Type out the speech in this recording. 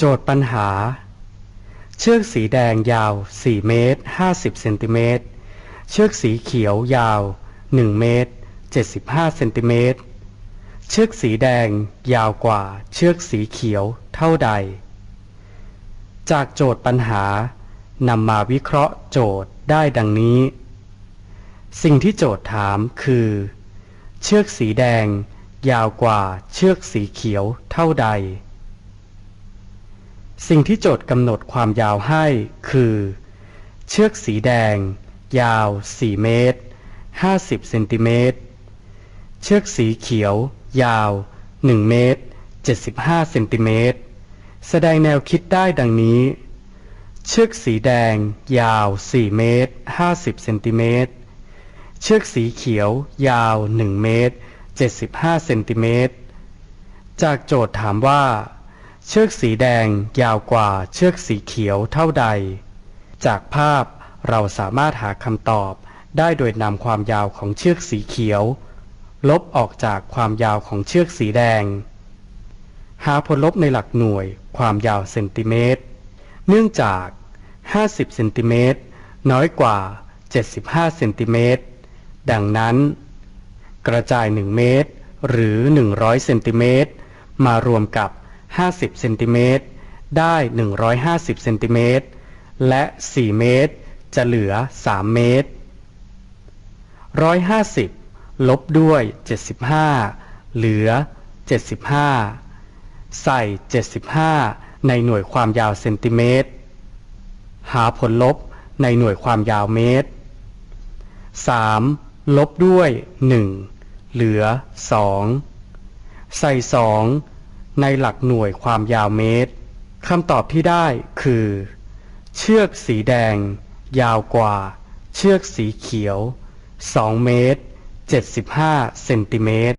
โจทย์ปัญหา เชือกสีแดงยาว 4 เมตร 50 เซนติเมตร เชือกสีเขียวยาว 1 เมตร 75 เซนติเมตร เชือกสีแดงยาวกว่าเชือกสีเขียวเท่าใด จากโจทย์ปัญหานำมาวิเคราะห์โจทย์ได้ดังนี้ สิ่งที่โจทย์ถามคือ เชือกสีแดงยาวกว่าเชือกสีเขียวเท่าใด สิ่งที่โจทย์กำหนดความยาวให้คือ เชือกสีแดง ยาว 4 เมตร 50 เซนติเมตร เชือกสีเขียว ยาว 1 เมตร 75 เซนติเมตร แสดงแนวคิดได้ดังนี้ เชือกสีแดง ยาว 4 เมตร 50 เซนติเมตร เชือกสีเขียว ยาว 1 เมตร 75 เซนติเมตร จากโจทย์ถามว่า เชือกสีแดงยาวกว่าเชือกสีเขียวเท่าใด จากภาพเราสามารถหาคำตอบได้โดยนำความยาวของเชือกสีเขียว ลบออกจากความยาวของเชือกสีแดง หาผลลบในหลักหน่วยความยาวเซนติเมตร เนื่องจาก 50เซนติเมตรน้อยกว่า 75เซนติเมตร ดังนั้น กระจาย 1 เมตร หรือ 100เซนติเมตรมารวมกับ 50เซนติเมตรได้ 150เซนติเมตรและ 4 เมตร จะเหลือ 3 เมตร 150 ลบด้วย 75 เหลือ 75 ใส่ 75 ในหน่วยความยาวเซนติเมตร หาผลลบในหน่วยความยาวเมตร 3. ลบด้วย 1 เหลือ 2 ใส่ 2 ในหลักหน่วยความยาวเมตรคำตอบที่ได้คือ เชือกสีแดง ยาวกว่า เชือกสีเขียว 2 เมตร 75 เซนติเมตร